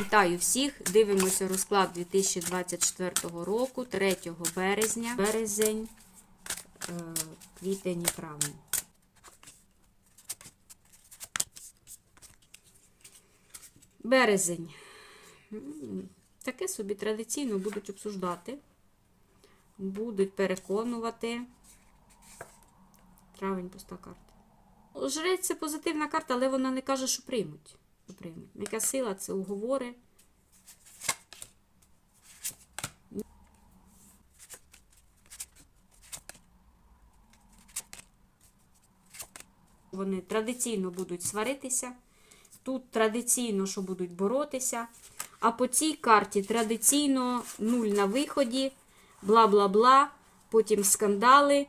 Вітаю всіх! Дивимося розклад 2024 року, 3 березня, березень, е, квітень і травень. Березень. Таке собі традиційно будуть обсуждати, будуть переконувати. Травень пуста карта. Жрець це позитивна карта, але вона не каже, що приймуть. Що. Яка сила це уговори. Вони традиційно будуть сваритися. Тут традиційно, що будуть боротися. А по цій карті традиційно нуль на виході, бла-бла-бла, потім скандали.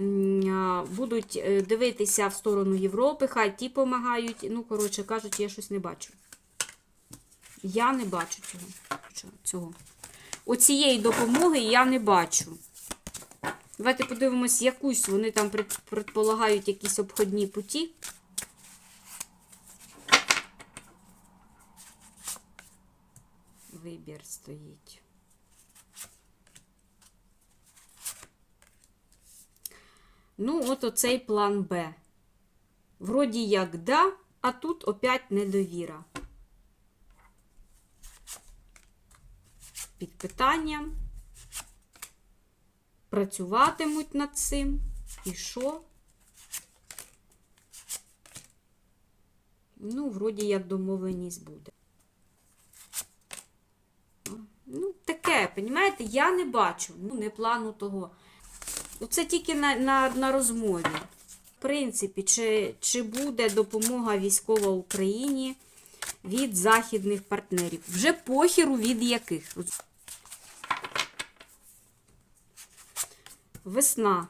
Будуть е, дивитися в сторону Європи, хай ті допомагають. Ну, коротше кажучи, я щось не бачу. Я не бачу цього. Цього. Оцієї допомоги я не бачу. Давайте подивимось, якусь вони там предполагають якісь обходні путі. Вибір стоїть. Ну, от оцей план Б. Вроді як да, а тут опять недовіра. Під питанням. Працюватимуть над цим. І що? Ну, вроді як домовленість буде. Ну, таке, понімаєте, я не бачу, ну, не плану того. Це тільки на, на, на розмові. В принципі, чи, чи буде допомога військова Україні від західних партнерів? Вже похіру від яких? Весна.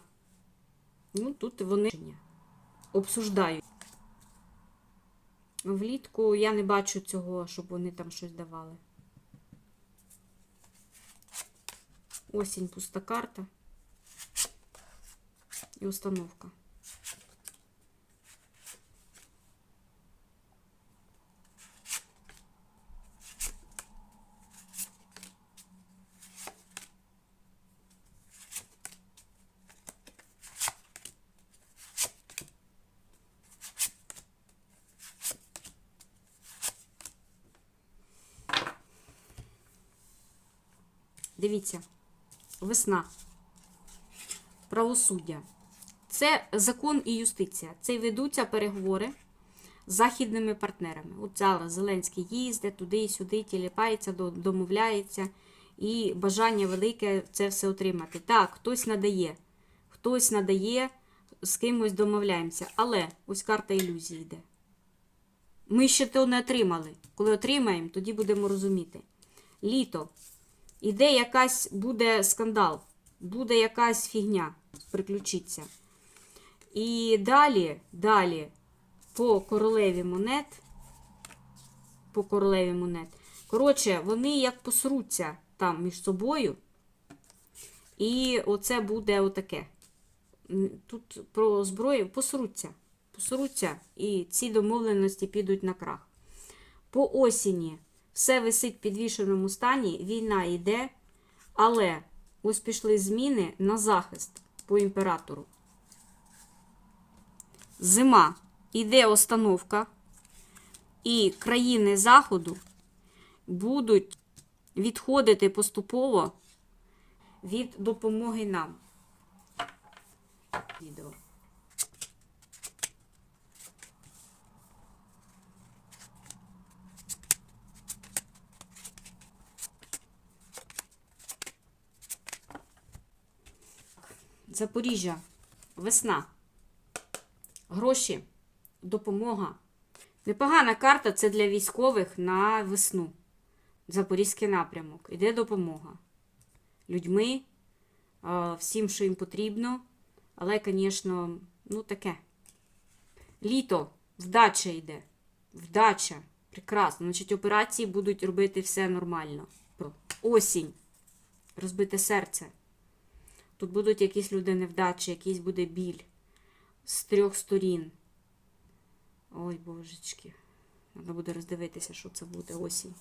Ну, тут вони обсуждають. Влітку я не бачу цього, щоб вони там щось давали. Осінь пуста карта. І установка. Дивіться, весна, правосуддя. Це закон і юстиція. Це ведуться переговори з західними партнерами. От зараз Зеленський їздить туди і сюди, тіліпається, домовляється, і бажання велике це все отримати. Так, хтось надає, хтось надає, з кимось домовляємося. Але ось карта ілюзії йде. Ми ще то не отримали. Коли отримаємо, тоді будемо розуміти. Літо. Іде якась буде скандал, буде якась фігня приключиться. І далі, далі, по королеві монет, по королеві монет. Коротше, вони як посруться там між собою. І оце буде отаке. Тут про зброю посруться. Посруться, і ці домовленості підуть на крах. По осені все висить в підвішеному стані, війна йде, але ось пішли зміни на захист по імператору. Зима йде остановка, і країни Заходу будуть відходити поступово від допомоги нам. Відео. Запоріжжя, весна. Гроші, допомога. Непогана карта це для військових на весну. Запорізький напрямок. Іде допомога. Людьми, всім, що їм потрібно. Але, звісно, ну таке. Літо, вдача йде. Вдача. Прекрасно. Значить, операції будуть робити все нормально. Осінь. Розбите серце. Тут будуть якісь люди невдачі, якийсь буде біль з трьох сторін. Ой, божечки. Треба буде роздивитися, що це буде осінь.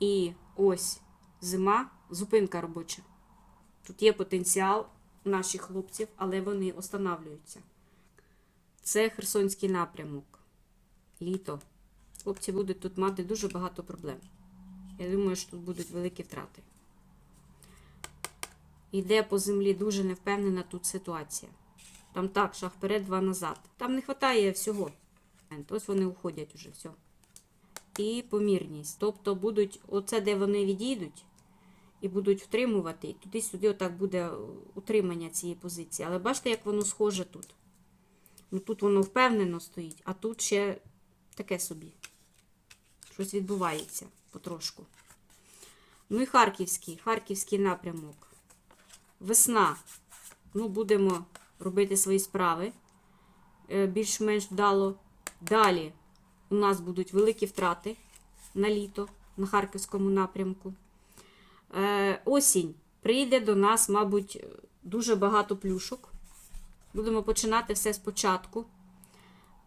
і ось зима, зупинка робоча. Тут є потенціал наших хлопців, але вони останавлюються. Це Херсонський напрямок. Літо. Хлопці будуть тут мати дуже багато проблем. Я думаю, що тут будуть великі втрати. Йде по землі дуже невпевнена тут ситуація. Там так, шаг вперед, два назад. Там не вистачає всього. Ось вони уходять уже, все. І помірність. Тобто будуть, оце де вони відійдуть, і будуть втримувати, і туди-сюди отак буде утримання цієї позиції. Але бачите, як воно схоже тут. Ну тут воно впевнено стоїть, а тут ще таке собі. Щось відбувається потрошку. Ну і Харківський, Харківський напрямок. Весна. Ну, будемо робити свої справи е, більш-менш вдало. Далі у нас будуть великі втрати на літо на Харківському напрямку. Е, Осінь прийде до нас, мабуть, дуже багато плюшок. Будемо починати все спочатку.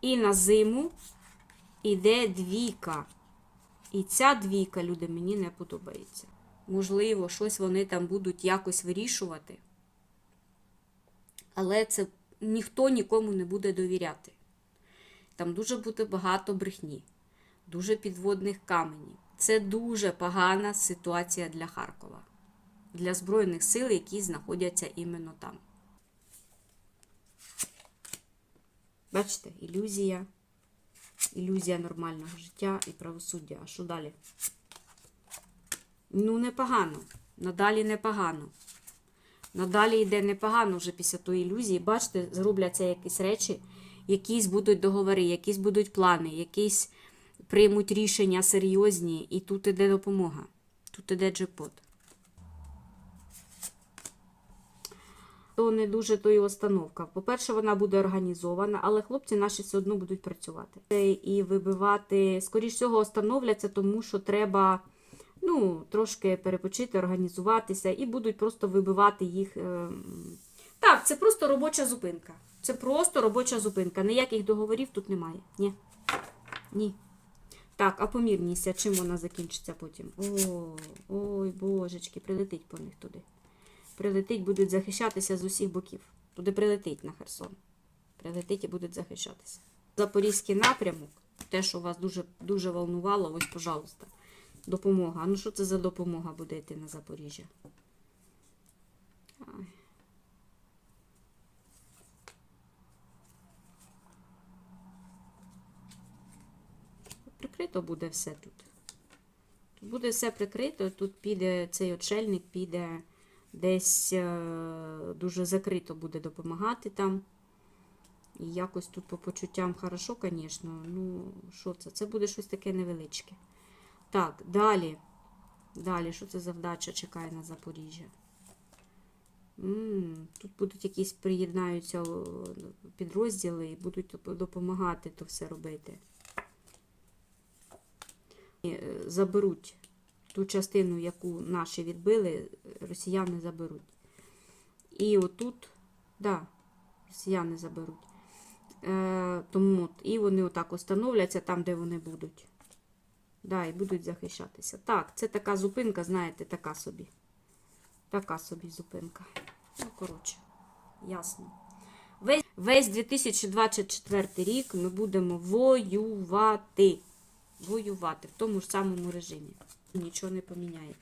І на зиму йде двійка. І ця двійка, люди, мені не подобається. Можливо, щось вони там будуть якось вирішувати. Але це ніхто нікому не буде довіряти. Там дуже буде багато брехні, дуже підводних каменів. Це дуже погана ситуація для Харкова, для Збройних сил, які знаходяться іменно там. Бачите, ілюзія, ілюзія нормального життя і правосуддя. А що далі? Ну, непогано. Надалі непогано. Надалі йде непогано вже після тої ілюзії. Бачите, зробляться якісь речі, якісь будуть договори, якісь будуть плани, якісь приймуть рішення серйозні, і тут іде допомога. Тут іде джекпот. То не дуже то і установка. По-перше, вона буде організована, але хлопці наші все одно будуть працювати. І вибивати, скоріш всього, остановляться, тому що треба ну, трошки перепочити, організуватися, і будуть просто вибивати їх. е, Так, це просто робоча зупинка. Це просто робоча зупинка. Ніяких договорів тут немає. Ні. Ні. Так, а помірність, а чим вона закінчиться потім? О, ой, божечки, прилетить по них туди. Прилетить, будуть захищатися з усіх боків. Туди прилетить на Херсон. Прилетить і будуть захищатися. Запорізький напрямок, те, що вас дуже, дуже волнувало, ось, пожалуйста. Допомога. Ну що це за допомога буде йти на Запоріжжя? Ай. Прикрито буде все тут. Тут буде все прикрито, тут піде цей очельник, піде десь е, дуже закрито буде допомагати там. І якось тут по почуттям хорошо, звісно. Ну, що це? Це буде щось таке невеличке. Так, далі. Далі, що це за вдача чекає на Запоріжжя? Тут будуть якісь приєднаються підрозділи і будуть допомагати то все робити. І, е, Заберуть ту частину, яку наші відбили, росіяни заберуть. І отут, да, росіяни заберуть. Е, тому і вони отак остановляться там, де вони будуть. Да, і будуть захищатися. Так, це така зупинка, знаєте, така собі. Така собі зупинка. Ну, коротше, ясно. Весь, весь 2024 рік ми будемо воювати. Воювати в тому ж самому режимі. Нічого не поміняється.